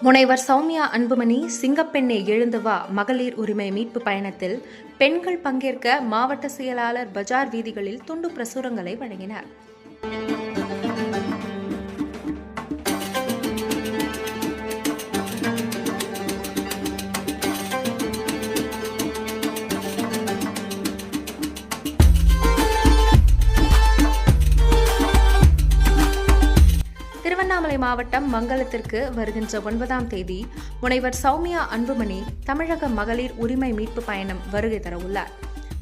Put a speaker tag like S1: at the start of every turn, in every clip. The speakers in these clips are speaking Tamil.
S1: முனைவர் சௌமியா அன்புமணி சிங்கப்பெண்ணே எழுந்து வா மகளிர் உரிமை மீட்பு பயணத்தில். பெண்கள் பங்கேற்க மாவட்ட செயலாளர் பஜார் வீதிகளில் துண்டு பிரசுரங்களை வழங்கினார். திருவண்ணாமலை மாவட்டம் மங்கலத்திற்கு வருகின்ற ஒன்பதாம் தேதி முனைவர் சௌமியா அன்புமணி தமிழக மகளிர் உரிமை மீட்பு பயணம் வருகை தரவுள்ளார்.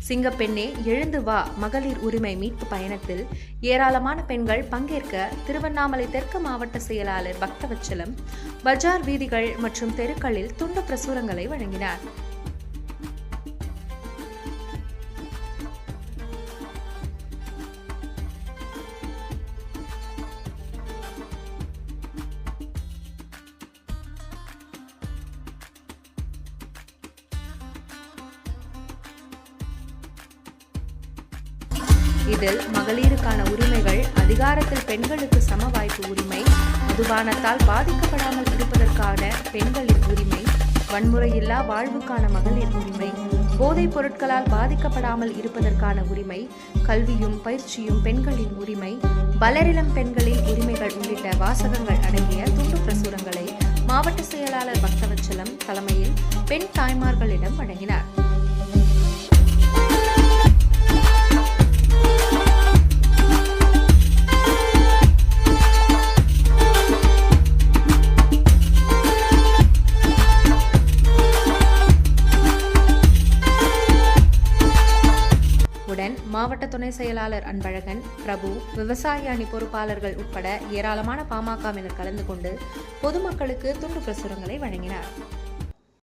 S1: சிங்கப்பெண்ணே எழுந்து வா. மகளிர் உரிமை மீட்பு பயணத்தில் ஏராளமான பெண்கள் பங்கேற்க திருவண்ணாமலை தெற்கு மாவட்ட செயலாளர் பக்தவச்சலம் பஜார் வீதிகள் மற்றும் தெருக்களில் துண்டு பிரசுரங்களை வழங்கினார். இதில் மகளிருக்கான உரிமைகள் அதிகாரத்தில் பெண்களுக்கு சம வாய்ப்பு உரிமை மதுபானத்தால் பாதிக்கப்படாமல் இருப்பதற்கான பெண்களின் உரிமை வன்முறையில்லா வாழ்வுக்கான மகளிர் உரிமை போதைப் பொருட்களால் பாதிக்கப்படாமல் இருப்பதற்கான உரிமை கல்வியும் பயிற்சியும் பெண்களின் உரிமை வளரிளம் பெண்களின் உரிமைகள் உள்ளிட்ட வாசகங்கள் அடங்கிய துண்டு பிரசுரங்களை மாவட்ட செயலாளர் பக்தவச்சலம் தலைமையில் பெண் தாய்மார்களிடம் வழங்கினார். இதனுடன் மாவட்ட துணை செயலாளர் அன்பழகன் பிரபு விவசாய அணி பொறுப்பாளர்கள் உட்பட ஏராளமான பாமகவினர் கலந்து கொண்டு பொதுமக்களுக்கு துண்டு பிரசுரங்களை வழங்கினார்.